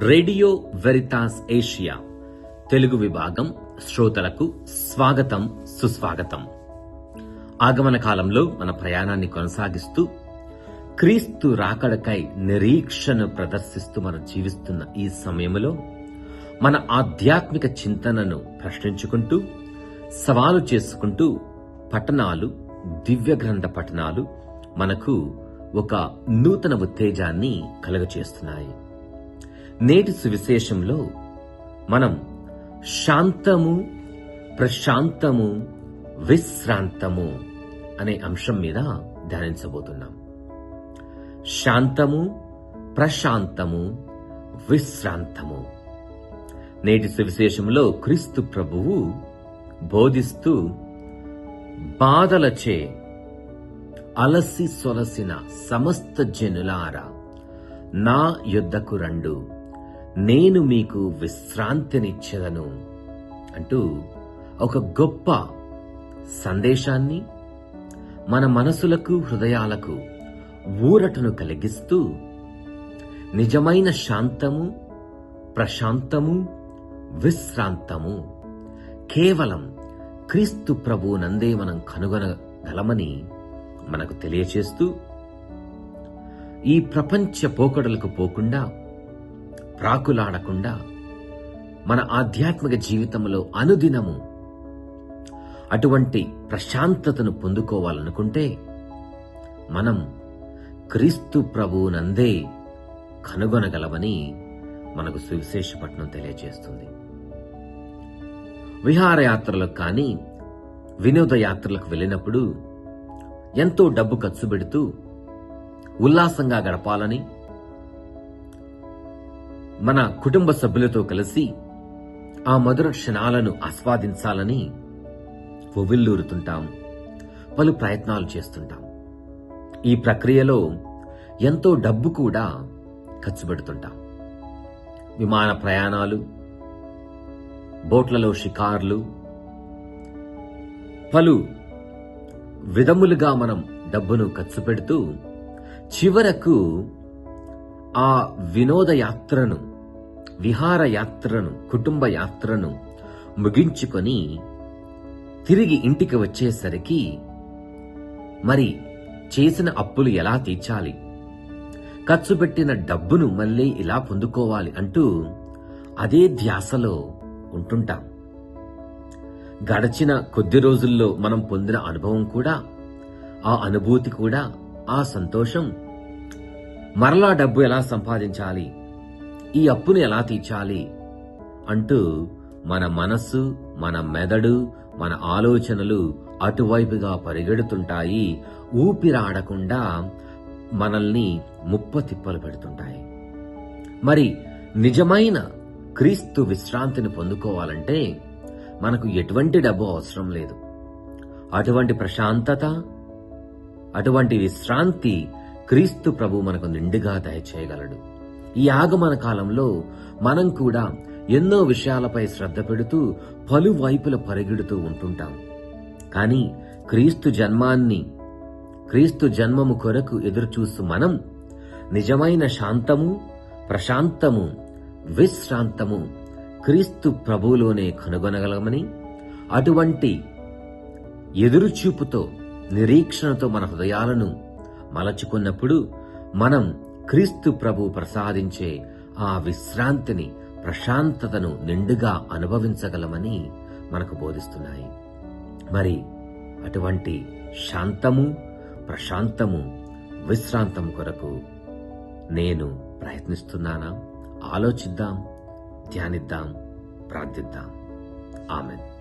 Radio Veritas Asia Telugu విభాగం శ్రోతలకు స్వాగతం సుస్వాగతం. ఆగమన కాలంలో మన ప్రయాణాన్ని కొనసాగిస్తూ క్రీస్తు రాకడకై నిరీక్షను ప్రదర్శిస్తూ మనం జీవిస్తున్న ఈ సమయంలో మన ఆధ్యాత్మిక చింతనను ప్రశ్నించుకుంటూ సవాలు చేసుకుంటూ పఠనాలు దివ్య గ్రంథ పఠనాలు మనకు ఒక నూతన ఉత్తేజాన్ని కలుగచేస్తున్నాయి. నేటి సువిశేషంలో మనం శాంతము ప్రశాంతము విశ్రాంతము అనే అంశం మీద ధ్యానించబోతున్నాం. శాంతము ప్రశాంతము విశ్రాంతము. నేటి సువిశేషంలో క్రీస్తు ప్రభువు బోధిస్తూ బాధలచే అలసి సొలసిన సమస్త జనులారా నా యుద్ధకు రండు. నేను మీకు విశ్రాంతినిచ్చేదను అంటూ ఒక గొప్ప సందేశాన్ని మన మనసులకు హృదయాలకు ఊరటను కలిగిస్తూ నిజమైన శాంతము ప్రశాంతము విశ్రాంతము కేవలం క్రీస్తు ప్రభు నందే మనం కనుగొనగలమని మనకు తెలియచేస్తూ ఈ ప్రపంచ పోకడలకు పోకుండా ప్రాకులాడకుండా మన ఆధ్యాత్మిక జీవితంలో అనుదినము అటువంటి ప్రశాంతతను పొందుకోవాలనుకుంటే మనం క్రీస్తు ప్రభువునందే కనుగొనగలవని మనకు సువిశేషపట్నం తెలియజేస్తుంది. విహారయాత్రలకు కానీ వినోద యాత్రలకు వెళ్ళినప్పుడు ఎంతో డబ్బు ఖర్చు పెడుతూ ఉల్లాసంగా గడపాలని మన కుటుంబ సభ్యులతో కలిసి ఆ మధుర క్షణాలను ఆస్వాదించాలని ఉవ్విల్లూరుతుంటాం పలు ప్రయత్నాలు చేస్తుంటాం. ఈ ప్రక్రియలో ఎంతో డబ్బు కూడా ఖర్చు పెడుతుంటాం. విమాన ప్రయాణాలు బోట్లలో షికార్లు పలు విధములుగా మనం డబ్బును ఖర్చు పెడుతూ చివరకు ఆ వినోద యాత్రను విహార యాత్రను కుటుంబ యాత్రను ముగించుకొని తిరిగి ఇంటికి వచ్చేసరికి మరి చేసిన అప్పులు ఎలా తీర్చాలి? ఖర్చు పెట్టిన డబ్బును మళ్ళీ ఇలా పొందుకోవాలి అంటూ అదే ధ్యాసలో ఉంటుంటాం. గడచిన కొద్ది రోజుల్లో మనం పొందిన అనుభవం కూడా ఆ అనుభూతి కూడా ఆ సంతోషం మరలా డబ్బు ఎలా సంపాదించాలి? ఈ అప్పును ఎలా తీర్చాలి? అంటూ మన మనస్సు మన మెదడు మన ఆలోచనలు అటువైపుగా పరిగెడుతుంటాయి. ఊపిరాడకుండా మనల్ని ముప్ప తిప్పలు పెడుతుంటాయి. మరి నిజమైన క్రీస్తు విశ్రాంతిని పొందుకోవాలంటే మనకు ఎటువంటి డబ్బు అవసరం లేదు. అటువంటి ప్రశాంతత అటువంటి విశ్రాంతి క్రీస్తు ప్రభు మనకు నిండుగా దయచేయగలడు ఈ ఆగమన కాలంలో మనం కూడా ఎన్నో విషయాలపై శ్రద్ధ పెడుతూ పలు వైపుల పరిగెడుతూ ఉంటుంటాం. కానీ క్రీస్తు జన్మాన్ని క్రీస్తు జన్మము కొరకు ఎదురుచూస్తూ మనం నిజమైన శాంతము ప్రశాంతము విశ్రాంతము క్రీస్తు ప్రభువులోనే కనుగొనగలమని అటువంటి ఎదురుచూపుతో నిరీక్షణతో మన హృదయాలను మలచుకున్నప్పుడు మనం క్రీస్తు ప్రభు ప్రసాదించే ఆ విశ్రాంతిని ప్రశాంతతను నిండుగా అనుభవించగలమని మనకు బోధిస్తున్నాయి. మరి అటువంటి శాంతము ప్రశాంతము విశ్రాంతం కొరకు నేను ప్రయత్నిస్తున్నానా? ఆలోచిద్దాం ధ్యానిద్దాం ప్రార్థిద్దాం. ఆమెన్.